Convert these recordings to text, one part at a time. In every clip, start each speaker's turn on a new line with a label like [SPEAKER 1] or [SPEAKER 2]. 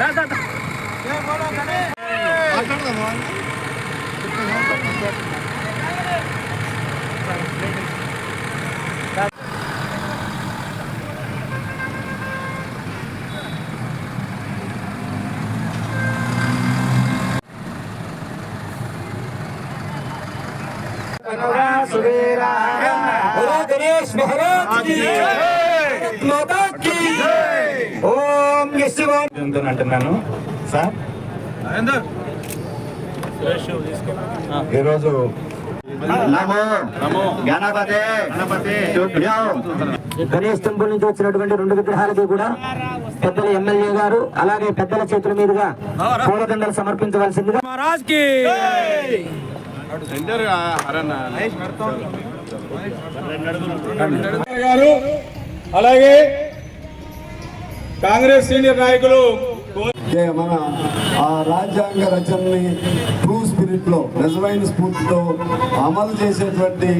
[SPEAKER 1] दा दा दा ये सुबेरा बोलो गणेश महाराज की माता की जय అంటున్నాను సార్
[SPEAKER 2] గణేష్ టెంపుల్ నుంచి వచ్చినటువంటి రెండు విగ్రహాలకి కూడా పెద్దల ఎమ్మెల్యే గారు అలాగే పెద్దల చేతుల మీదుగా పూలదండలు సమర్పించవలసిందిగా
[SPEAKER 3] అలాగే కాంగ్రెస్ సీనియర్ నాయకులు
[SPEAKER 4] ఏ మన ఆ రాజ్యాంగ రచనని ట్రూ స్పిరిట్లో నిజమైన స్ఫూర్తితో అమలు చేసేటువంటి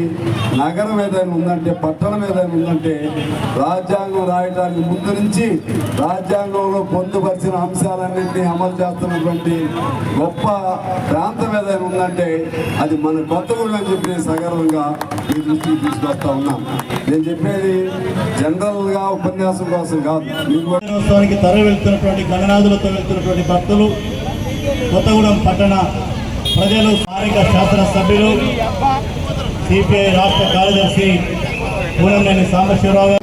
[SPEAKER 4] నగరం ఏదైనా ఉందంటే పట్టణం ఏదైనా ఉందంటే రాజ్యాంగం రాయడానికి ముందు నుంచి రాజ్యాంగంలో పొందుపరిచిన అంశాలన్నింటినీ అమలు చేస్తున్నటువంటి గొప్ప ప్రాంత ఏదైనా ఉందంటే అది మన కొత్తగూడెం అని చెప్పి నేను సగర్వంగా మీ దృష్టికి తీసుకొస్తా ఉన్నాను నేను చెప్పేది జనరల్గా ఉపన్యాసం కోసం కాదు. మీకు
[SPEAKER 5] తర వెళ్తున్నటువంటి గణనాథులతో వెళ్తున్నటువంటి భక్తులు కొత్తగూడెం పట్టణ ప్రజలు స్థానిక శాసనసభ్యులు సిపిఐ రాష్ట్ర కార్యదర్శి పూనంనేని సాంబశివరావు గారు.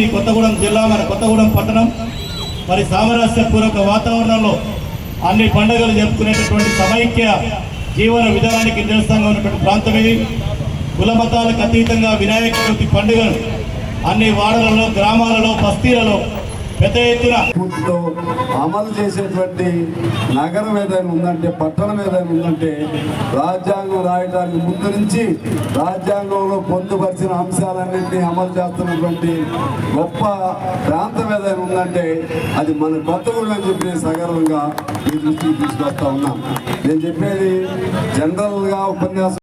[SPEAKER 5] ఈ కొత్తగూడెం జిల్లా మన కొత్తగూడెం పట్టణం మరి సామరస్యపూర్వక వాతావరణంలో అన్ని పండుగలు జరుపుకునేటటువంటి సమైక్య జీవన విధానానికి నిరసనంగా ఉన్నటువంటి ప్రాంతం ఇది. కులమతాలకు అతీతంగా వినాయక చవితి పండుగను అన్ని వాడలలో గ్రామాలలో బస్తీలలో పెద్ద ఎత్తున
[SPEAKER 4] అమలు చేసేటువంటి నగరం ఏదైనా ఉందంటే పట్టణం ఏదైనా ఉందంటే రాజ్యాంగం రాయడానికి ముందు నుంచి రాజ్యాంగంలో పొందుపరిచిన అంశాలన్నింటినీ అమలు చేస్తున్నటువంటి గొప్ప ప్రాంతం ఏదైనా ఉందంటే అది మన కొత్తగూడెం అని చెప్పి సగర్వంగా మీ దృష్టికి తీసుకొస్తా ఉన్నాం. నేను చెప్పేది జనరల్గా ఉపన్యాసం